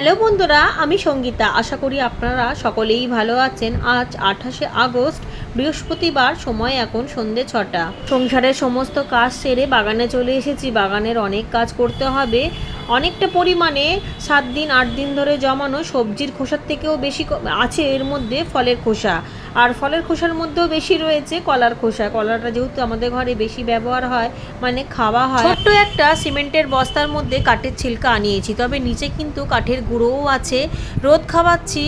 Hello বন্ধুরা, আমি সঙ্গীতা। আশা করি আপনারা সকলেই ভালো আছেন। আজ আঠাশে আগস্ট, বৃহস্পতিবার, সময় এখন সন্ধে ছটা। সংসারের সমস্ত কাজ সেরে বাগানে চলে এসেছি। বাগানের অনেক কাজ করতে হবে। অনেকটা পরিমাণে সাত দিন, আট দিন ধরে জমানো সবজির খোসার থেকেও বেশি আছে এর মধ্যে ফলের খোসা। আর ফলের খোসার মধ্যেও বেশি রয়েছে কলার খোসা। কলাটা যেহেতু আমাদের ঘরে বেশি ব্যবহার হয় মানে খাওয়া হয়। ছোট্ট একটা সিমেন্টের বস্তার মধ্যে কাঠের ছিলকা আনিয়েছি, তবে নিচে কিন্তু কাঠের গুঁড়োও আছে। রোদ খাওয়াচ্ছি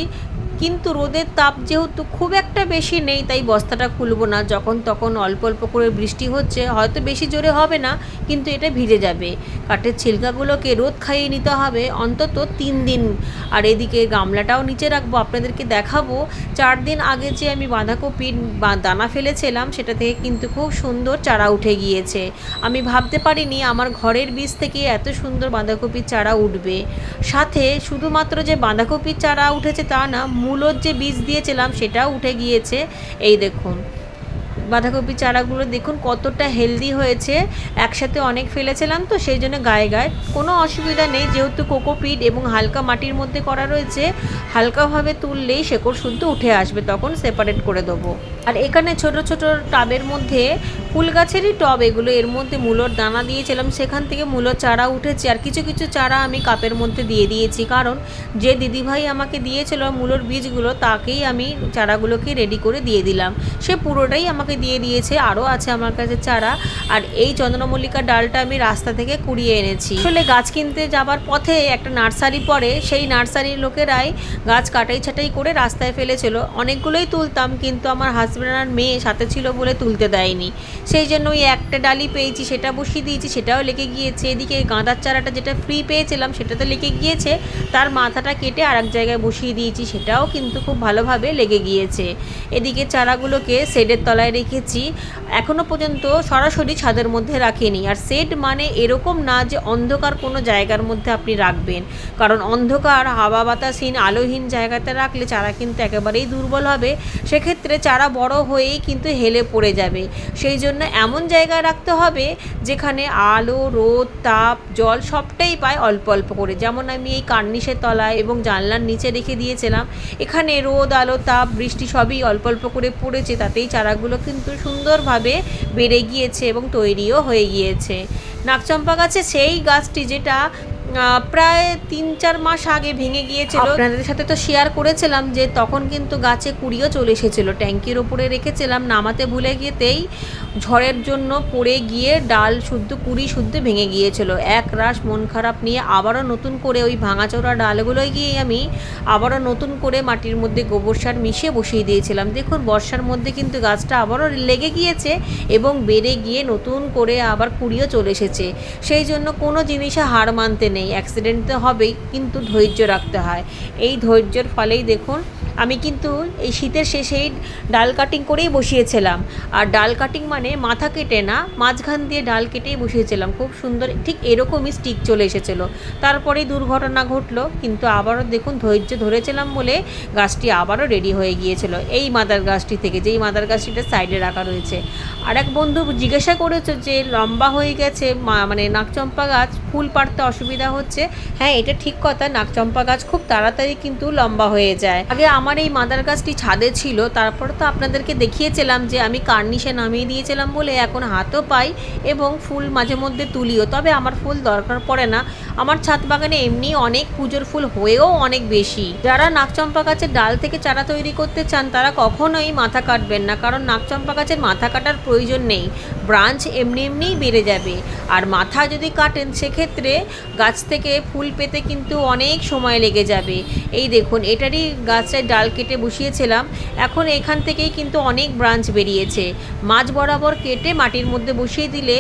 কিন্তু রোদের তাপ যেহেতু খুব একটা বেশি নেই, তাই বস্তাটা খুলবো না। যখন তখন অল্প অল্প করে বৃষ্টি হচ্ছে, হয়তো বেশি জোরে হবে না, কিন্তু এটা ভিজে যাবে। কাঠের ছিলকাগুলোকে রোদ খাইয়ে নিতে হবে অন্তত তিন দিন। আর এদিকে গামলাটাও নিচে রাখব, আপনাদেরকে দেখাবো। চার দিন আগে যে আমি বাঁধাকপির বা- দানা ফেলেছিলাম, সেটা থেকে কিন্তু খুব সুন্দর চারা উঠে গিয়েছে। আমি ভাবতে পারিনি আমার ঘরের বীজ থেকে এত সুন্দর বাঁধাকপির চারা উঠবে। সাথে শুধুমাত্র যে বাঁধাকপির চারা উঠেছে তা না মূলর যে বীজ দিয়েছিলাম সেটাও উঠে গিয়েছে। এই দেখুন, বাঁধাকপি চারাগুলো দেখুন কতটা হেলদি হয়েছে। একসাথে অনেক ফেলেছিলাম তো, সেই জন্য গায়ে গায়ে। কোনো অসুবিধা নেই, যেহেতু কোকোপিট এবং হালকা মাটির মধ্যে করা রয়েছে, হালকাভাবে তুললেই শেকড় শুদ্ধ উঠে আসবে, তখন সেপারেট করে দেবো। আর এখানে ছোট ছোট টাবের মধ্যে ফুল গাছেরই টব, এগুলো এর মধ্যে মূলোর দানা দিয়েছিলাম। সেখান থেকে মূলোর চারা উঠেছে আর কিছু কিছু চারা আমি কাপের মধ্যে দিয়ে দিয়েছি। কারণ যে দিদিভাই আমাকে দিয়েছিল মূলোর বীজগুলো, তাকেই আমি চারাগুলোকে রেডি করে দিয়ে দিলাম। সে পুরোটাই আমাকে দিয়ে দিয়েছে, আরও আছে আমার কাছে চারা। আর এই চন্দ্রমল্লিকা ডালটা আমি রাস্তা থেকে কুড়িয়ে এনেছি। আসলে গাছ কিনতে যাবার পথে একটা নার্সারি পড়ে সেই নার্সারির লোকেরাই গাছ কাটাই ছাটাই করে রাস্তায় ফেলেছিল। অনেকগুলোই তুলতাম, কিন্তু আমার হাজব্যান্ড আর মেয়ে সাথে ছিল বলে তুলতে দেয়নি। সেই জন্য ওই একটা ডালি পেয়েছি, সেটা বসিয়ে দিয়েছি, সেটাও লেগে গিয়েছে। এদিকে গাঁদার চারাটা যেটা ফ্রি পেয়েছিলাম সেটা তো লেগে গিয়েছে। তার মাথাটা কেটে আর এক জায়গায় বসিয়ে দিয়েছি, সেটাও কিন্তু খুব ভালোভাবে লেগে গিয়েছে। এদিকে চারাগুলোকে শেডের তলায় রেখেছি। এখনও পর্যন্ত সরাসরি ছাদের মধ্যে রাখিনি। আর শেড মানে এরকম না যে অন্ধকার কোনো জায়গার মধ্যে আপনি রাখবেন। কারণ অন্ধকার, হাওয়া বাতাসহীন, আলোহীন জায়গাতে রাখলে চারা কিন্তু একেবারেই দুর্বল হবে। সেক্ষেত্রে চারা বড় হয়েই কিন্তু হেলে পড়ে যাবে। সেই জন্য এমন জায়গায় রাখতে হবে যেখানে আলো, রোদ, তাপ, জল সবটাই পায় অল্প অল্প করে। যেমন আমি এই কার্নিশের তলায় এবং জানলার নিচে রেখে দিয়েছিলাম, এখানে রোদ, আলো, তাপ, বৃষ্টি সবই অল্প অল্প করে পড়েছে। তাতেই চারাগুলো কিন্তু সুন্দরভাবে বেড়ে গিয়েছে এবং তৈরিও হয়ে গিয়েছে। নাকচম্পা গাছে সেই গাছটি যেটা প্রায় তিন, চার মাস আগে ভেঙে গিয়েছিল। আপনাদের সাথে তো শেয়ার করেছিলাম যে তখন কিন্তু গাছে কুড়িও চলে এসেছিল। ট্যাঙ্কির ওপরে রেখেছিলাম, নামাতে ভুলে গিয়েতেই ঝড়ের জন্য পড়ে গিয়ে ডাল শুদ্ধ, কুড়ি শুদ্ধ ভেঙে গিয়েছিল। এক রাশ মন খারাপ নিয়ে আবারও নতুন করে ওই ভাঙাচোরা ডালগুলোই গিয়ে আমি আবারও নতুন করে মাটির মধ্যে গোবর সার মিশিয়ে বসিয়ে দিয়েছিলাম। দেখুন, বর্ষার মধ্যে কিন্তু গাছটা আবারও লেগে গিয়েছে এবং বেড়ে গিয়ে নতুন করে আবার কুড়িও চলে এসেছে। সেই জন্য কোনো জিনিসে হার মানতে নেই। অ্যাক্সিডেন্ট তো হবেই, কিন্তু ধৈর্য রাখতে হয়। এই ধৈর্যের ফলেই দেখুন, আমি কিন্তু এই শীতের শেষেই ডাল কাটিং করেই বসিয়েছিলাম। আর ডাল কাটিং মানে মাথা কেটে না, মাঝখান দিয়ে ডাল কেটেই বসিয়েছিলাম। খুব সুন্দর, ঠিক এরকমই স্টিক চলে এসেছিল। তারপরেই দুর্ঘটনা ঘটলো, কিন্তু আবারও দেখুন, ধৈর্য ধরেছিলাম বলে গাছটি আবারও রেডি হয়ে গিয়েছিল। এই মাদার গাছটি থেকে, যেই মাদার গাছটিটা সাইডে রাখা রয়েছে। আর এক বন্ধু জিজ্ঞাসা করেছে যে, লম্বা হয়ে গেছে মানে নাকচম্পা গাছ, ফুল পাড়তে অসুবিধা হচ্ছে হ্যাঁ এটা ঠিক কথা নাকচম্পা গাছ খুব তাড়াতাড়ি কিন্তু লম্বা হয়ে যায়। আগে আমার এই মাদার গাছটি ছাদে ছিল, তারপর তো আপনাদেরকে দেখিয়েছিলাম যে আমি কার্নিশে নামিয়ে দিয়েছিলাম বলে এখন হাতও পাই এবং ফুল মাঝে মধ্যে তুলিও। তবে আমার ফুল দরকার পড়ে না। আমার ছাদ বাগানে এমনি অনেক পুজোর ফুল হয়েও অনেক বেশি। যারা নাকচম্পা গাছের ডাল থেকে চারা তৈরি করতে চান, তারা কখনোই মাথা কাটবেন না, কারণ নাকচম্পা গাছের মাথা কাটার প্রয়োজন নেই। ব্রাঞ্চ এমনি এমনিই বেড়ে যাবে। আর মাথা যদি কাটেন, সেক্ষেত্রে গাছ থেকে ফুল পেতে কিন্তু অনেক সময় লেগে যাবে। এই দেখুন, এটারই গাছটায় ডাল কেটে বসিয়েছিলাম। এখন এখান থেকেই কিন্তু অনেক ব্রাঞ্চ বেরিয়েছে। মাছ বরাবর কেটে মাটির মধ্যে বসিয়ে দিলে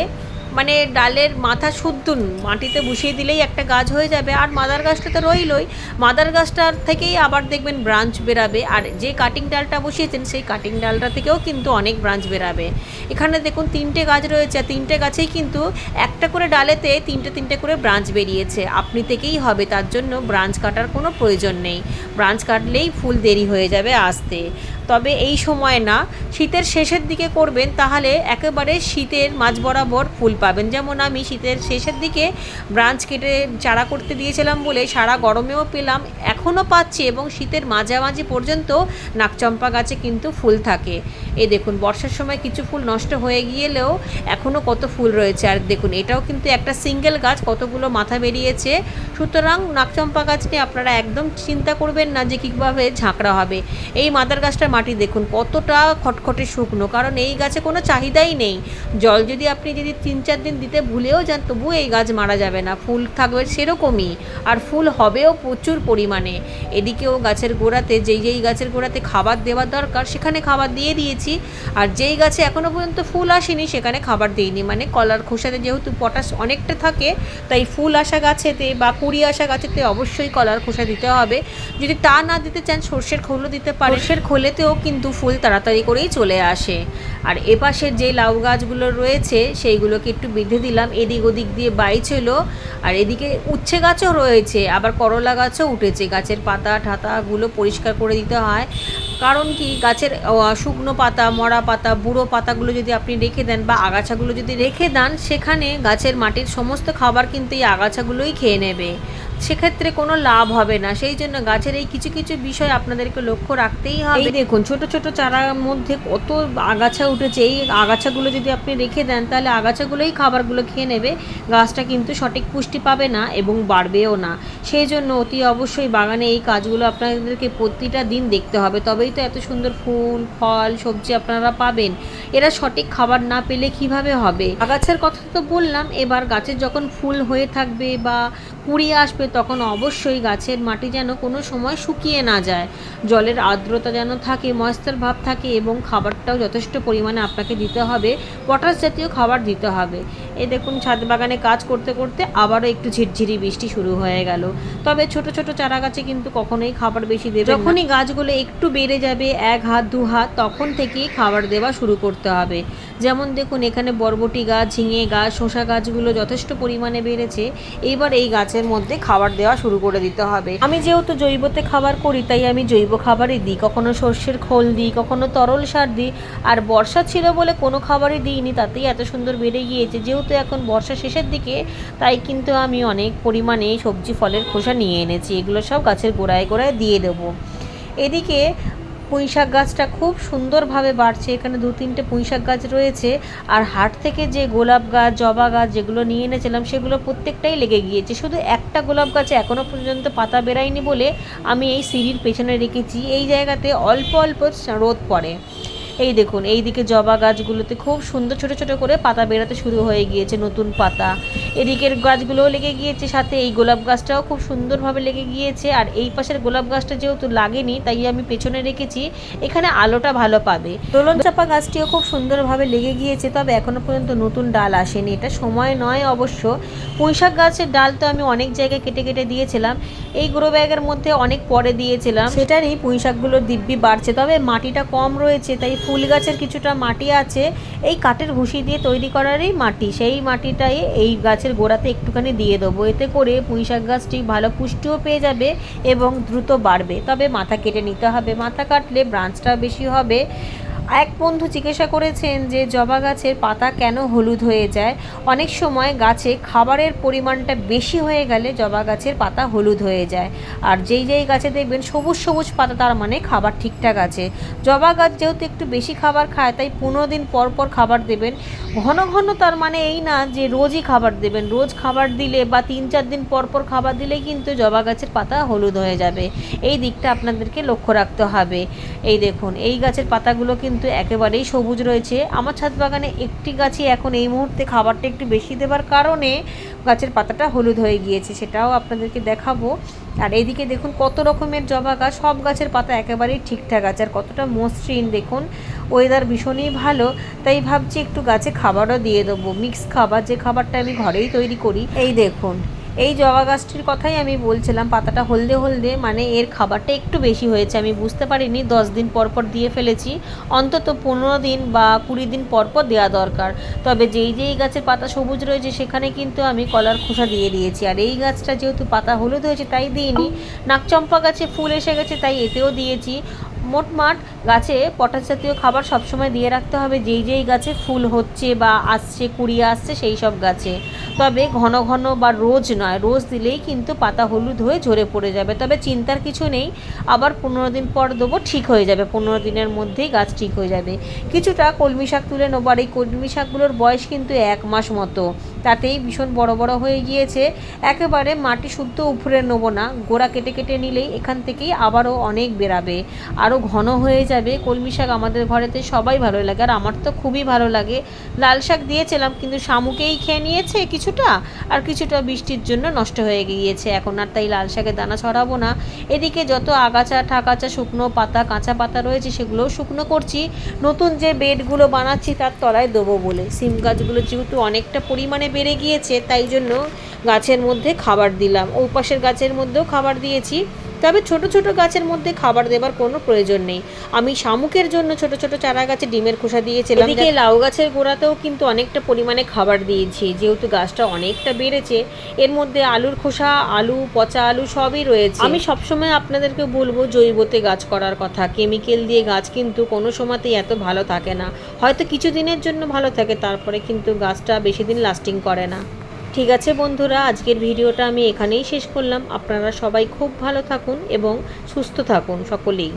মানে ডালের মাথা শুদ্ধ মাটিতে বসিয়ে দিলেই একটা গাছ হয়ে যাবে। আর মাদার গাছটা তো রইলই। মাদার গাছটার থেকেই আবার দেখবেন ব্রাঞ্চ বেরাবে। আর যে কাটিং ডালটা বসিয়েছেন, সেই কাটিং ডালটা থেকেও কিন্তু অনেক ব্রাঞ্চ বেরাবে। এখানে দেখুন তিনটে গাছ রয়েছে। তিনটে গাছেই কিন্তু একটা করে ডালেতে তিনটে তিনটে করে ব্রাঞ্চ বেরিয়েছে। আপনি থেকেই হবে, তার জন্য ব্রাঞ্চ কাটার কোনো প্রয়োজন নেই। ব্রাঞ্চ কাটলেই ফুল দেরি হয়ে যাবে আসতে। তবে এই সময় না, শীতের শেষের দিকে করবেন, তাহলে একেবারে শীতের মাঝ বরাবর ফুল পাবেন। যেমন আমি শীতের শেষের দিকে ব্রাঞ্চ কেটে চারা করতে দিয়েছিলাম বলে সারা গরমেও পেলাম, এখনও পাচ্ছি এবং শীতের মাঝামাঝি পর্যন্ত নাকচম্পা গাছে কিন্তু ফুল থাকে। এই দেখুন, বর্ষার সময় কিছু ফুল নষ্ট হয়ে গিয়েলেও এখনও কত ফুল রয়েছে। আর দেখুন, এটাও কিন্তু একটা সিঙ্গেল গাছ, কতগুলো মাথা বেরিয়েছে। সুতরাং নাকচম্পা গাছ নিয়ে আপনারা একদম চিন্তা করবেন না যে কীভাবে ঝাঁকড়া হবে। এই মাদার গাছটার মাটি দেখুন, কতটা খটখটে শুকনো, কারণ এই গাছে কোনো চাহিদাই নেই। জল যদি আপনি যদি তিন চার দিন দিতে ভুলেও যান তবুও এই গাছ মারা যাবে না। ফুল থাকবে সেরকমই, আর ফুল হবেও প্রচুর পরিমাণে। এদিকেও গাছের গোড়াতে, যেই যেই গাছের গোড়াতে খাবার দেওয়ার দরকার, সেখানে খাবার দিয়ে দিয়েছি। আর যেই গাছে এখনও পর্যন্ত ফুল আসেনি, সেখানে খাবার দিইনি। মানে কলার খোসাতে যেহেতু পটাশ অনেকটা থাকে, তাই ফুল আসা গাছেতে বা কুড়ি আসা গাছেতে অবশ্যই কলার খোসা দিতে হবে। যদি তা না দিতে চান, সর্ষের খোলও দিতে পারে সর্ষের খোলেতেও কিন্তু ফুল তাড়াতাড়ি করেই চলে আসে। আর এপাশের যে লাউ গাছগুলো রয়েছে, সেইগুলোকে একটু বেঁধে দিলাম। এদিক ওদিক দিয়ে বাইছিল আর এদিকে উচ্ছে গাছও রয়েছে। আবার করলা গাছও উঠেছে। গাছের পাতা, ঠাতাগুলো পরিষ্কার করে দিতে হয়। কারণ কি, গাছের শুকনো পাতা, মরা পাতা, বুড়ো পাতাগুলো যদি আপনি রেখে দেন বা আগাছাগুলো যদি রেখে দেন, সেখানে গাছের মাটির সমস্ত খাবার কিন্তু এই আগাছাগুলোই খেয়ে নেবে। সেক্ষেত্রে কোনো লাভ হবে না। সেই জন্য গাছের এই কিছু কিছু বিষয় আপনাদেরকে লক্ষ্য রাখতেই হবে। এই দেখুন ছোট ছোট চারার মধ্যে কত আগাছা উঠেছে। এই আগাছাগুলো যদি আপনি রেখে দেন তাহলে আগাছাগুলোই খাবারগুলো খেয়ে নেবে। গাছটা কিন্তু সঠিক পুষ্টি পাবে না এবং বাড়বেও না। সেই জন্য অতি অবশ্যই বাগানে এই কাজগুলো আপনাদেরকে প্রতিটা দিন দেখতে হবে। তবেই তো এত সুন্দর ফুল ফল সবজি আপনারা পাবেন। এরা সঠিক খাবার না পেলে কীভাবে হবে? আগাছার কথা তো বললাম এবার গাছের যখন ফুল হয়ে থাকবে বা কুড়ি আসবে তখন অবশ্যই গাছের মাটি যেন কোনো সময় শুকিয়ে না যায়। জলের আর্দ্রতা যেন থাকে ময়েশ্চার ভাব থাকে এবং খাবারটাও যথেষ্ট পরিমাণে আপনাকে দিতে হবে, পটাশ জাতীয় খাবার দিতে হবে। এই দেখুন, ছাদ বাগানে কাজ করতে করতে আবারও একটু ঝিরঝিরি বৃষ্টি শুরু হয়ে গেল। তবে ছোট ছোট চারা গাছে কিন্তু কখনোই খাবার বেশি দেবে যখনই গাছগুলো একটু বেড়ে যাবে, এক হাত, দু হাত, তখন থেকেই খাবার দেওয়া শুরু করতে হবে। যেমন দেখুন, এখানে বরবটি গাছ, ঝিঙে গাছ, শসা গাছগুলো যথেষ্ট পরিমাণে বেড়েছে। এবার এই গাছের মধ্যে খাবার দেওয়া শুরু করে দিতে হবে। আমি যেহেতু জৈবতে খাবার করি, তাই আমি জৈব খাবারই দিই। কখনো সর্ষের খোল দিই, কখনো তরল সার দিই। আর বর্ষা ছিল বলে কোনো খাবারই দিইনি, তাতেই এত সুন্দর বেড়ে গিয়েছে। যেহেতু এখন বর্ষা শেষের দিকে, তাই কিন্তু আমি অনেক পরিমাণে সবজি, ফলের খোসা নিয়ে এনেছি। এগুলো সব গাছের গোড়ায় গোড়ায় দিয়ে দেবো। এদিকে পুঁই শাক গাছটা খুব সুন্দরভাবে বাড়ছে। এখানে দু তিনটে পুঁইশাক গাছ রয়েছে। আর হাট থেকে যে গোলাপ গাছ, জবা গাছ যেগুলো নিয়ে এনেছিলাম, সেগুলো প্রত্যেকটাই লেগে গিয়েছে। শুধু একটা গোলাপ গাছে এখনও পর্যন্ত পাতা বেরায়নি বলে আমি এই সিঁড়ির পেছনে রেখেছি। এই জায়গাতে অল্প অল্প রোদ পড়ে। এই দেখুন, এই দিকে জবা গাছগুলোতে খুব সুন্দর ছোট ছোট করে পাতা বেরাতে শুরু হয়ে গিয়েছে, নতুন পাতা। এদিকের গাছগুলোও লেগে গিয়েছে, সাথে এই গোলাপ গাছটাও খুব সুন্দরভাবে লেগে গিয়েছে, আর এই পাশের গোলাপ গাছটা যেহেতু লাগেনি, তাই আমি পেছনে রেখেছি, এখানে আলোটা ভালো পাবে। দোলন চাপা গাছটিও খুব সুন্দরভাবে লেগে গিয়েছে, তবে এখনও পর্যন্ত নতুন ডাল আসেনি, এটা সময় নয় অবশ্য। পুঁইশাক গাছের ডাল তো আমি অনেক জায়গায় কেটে কেটে দিয়েছিলাম, এই গ্রো ব্যাগের মধ্যে অনেক পরে দিয়েছিলাম। সেটারই পুঁইশাকগুলোর দিব্যি বাড়ছে, তবে মাটিটা কম রয়েছে, তাই ফুল গাছের কিছুটা মাটি আছে, এই কাঠের ভুসি দিয়ে তৈরি করারই মাটি। সেই মাটিটাই এই গাছের গোড়াতে একটুখানি দিয়ে দেবো। এতে করে পুঁই শাক গাছটি ভালো পুষ্টিও পেয়ে যাবে এবং দ্রুত বাড়বে। তবে মাথা কেটে নিতে হবে। মাথা কাটলে ব্রাঞ্চটা বেশি হবে। এক বন্ধু জিজ্ঞাসা করেছেন যে জবা গাছের পাতা কেন হলুদ হয়ে যায়? অনেক সময় গাছে খাবারের পরিমাণটা বেশি হয়ে গেলে জবা গাছের পাতা হলুদ হয়ে যায়। আর যেই যেই গাছে দেখবেন সবুজ সবুজ পাতা, তার মানে খাবার ঠিকঠাক আছে। জবা গাছ যেহেতু একটু বেশি খাবার খায়, তাই পনেরো দিন পর পর খাবার দেবেন। ঘন ঘন তার মানে এই না যে রোজই খাবার দেবেন। রোজ খাবার দিলে বা তিন চার দিন পর পর খাবার দিলে কিন্তু জবা গাছের পাতা হলুদ হয়ে যাবে। এই দিকটা আপনাদেরকে লক্ষ্য রাখতে হবে। এই দেখুন, এই গাছের পাতাগুলো কিন্তু একেবারেই সবুজ রয়েছে। আমার ছাদ বাগানে একটি গাছই এখন এই মুহূর্তে খাবারটা একটু বেশি দেবার কারণে গাছের পাতাটা হলুদ হয়ে গিয়েছে, সেটাও আপনাদেরকে দেখাবো। আর এইদিকে দেখুন কত রকমের জবা গাছ, সব গাছের পাতা একেবারেই ঠিকঠাক আছে। আর কতটা মসৃণ দেখুন ওয়েদার ভীষণই ভালো, তাই ভাবছি একটু গাছে খাবারও দিয়ে দেবো মিক্স খাবার, যে খাবারটা আমি ঘরেই তৈরি করি, এই দেখুন। এই জবা গাছটির কথাই আমি বলছিলাম, পাতাটা হলদে হলদে মানে এর খাবারটা একটু বেশি হয়েছে, আমি বুঝতে পারিনি, দশ দিন পর পর দিয়ে ফেলেছি, অন্তত পনেরো দিন বা কুড়ি দিন পর পর দেওয়া দরকার। তবে যেই যেই গাছের পাতা সবুজ রয়েছে, সেখানে কিন্তু আমি কলার খোসা দিয়ে দিয়েছি, আর এই গাছটা যেহেতু পাতা হলুদ হয়েছে, তাই দিইনি। নাকচম্পা গাছে ফুল এসে গেছে, তাই এতেও দিয়েছি। মোটমাট গাছে পটাশ জাতীয় খাবার সবসময় দিয়ে রাখতে হবে, যেই যেই গাছে ফুল হচ্ছে বা আসছে, কুড়িয়ে আসছে, সেই সব গাছে। তবে ঘন ঘন বা রোজ নয়, রোজ দিলেই কিন্তু পাতা হলুদ হয়ে ঝরে পড়ে যাবে। তবে চিন্তার কিছু নেই, আবার পনেরো দিন পর দেবো, ঠিক হয়ে যাবে। পনেরো দিনের মধ্যেই গাছ ঠিক হয়ে যাবে। কিছুটা কলমি শাক তুলে নেব, আর এই কলমি শাকগুলোর বয়স কিন্তু এক মাস মতো। তাতেই ভীষণ বড় বড় হয়ে গিয়েছে। একেবারে মাটি শুদ্ধ উপরে নেব না। গোড়া কেটে কেটে নিলেই এখান থেকেই আবারও অনেক বেরাবে। আরও ঘন হয়ে যাবে। কলমি শাক আমাদের ঘরেতে সবাই ভালো লাগে। আর আমার তো খুবই ভালো লাগে। লাল শাক দিয়েছিলাম, কিন্তু শামুকেই খেয়ে নিয়েছে কিছুটা। আর কিছুটা বৃষ্টির জন্য নষ্ট হয়ে গিয়েছে। এখন আর তাই লাল শাকের দানা ছড়াবো না। এদিকে যত আগাছা ঠাকাচা শুকনো পাতা, কাঁচা পাতা রয়েছে, সেগুলোও শুকনো করছি। নতুন যে বেডগুলো বানাচ্ছি, তার তলায় দেবো বলে। সিম গাছগুলো যেহেতু অনেকটা পরিমাণে বেড়ে গিয়েছে তাই জন্য গাছের মধ্যে খাবার দিলাম। ও পাশের গাছের মধ্যেও খাবার দিয়েছি। তবে ছোট ছোট গাছের মধ্যে খাবার দেবার কোনো প্রয়োজন নেই। আমি শামুকের জন্য ছোট ছোট চারা গাছে ডিমের খোসা দিয়েছিলাম। এদিকে লাউ গাছের গোড়াতেও কিন্তু অনেকটা পরিমাণে খাবার দিয়েছি যেহেতু গাছটা অনেকটা বেড়েছে। এর মধ্যে আলুর খোসা আলু পচা আলু সবই রয়েছে। আমি সবসময় আপনাদেরকে বলব জৈবতে গাছ করার কথা। কেমিক্যাল দিয়ে গাছ কিন্তু কোনো সময়তেই এত ভালো থাকে না। হয়তো কিছু দিনের জন্য ভালো থাকে তারপরে কিন্তু গাছটা বেশি দিন লাস্টিং করে না। ঠিক আছে বন্ধুরা, আজকের ভিডিওটা আমি এখানেই শেষ করলাম। আপনারা সবাই খুব ভালো থাকুন এবং সুস্থ থাকুন সকলেই।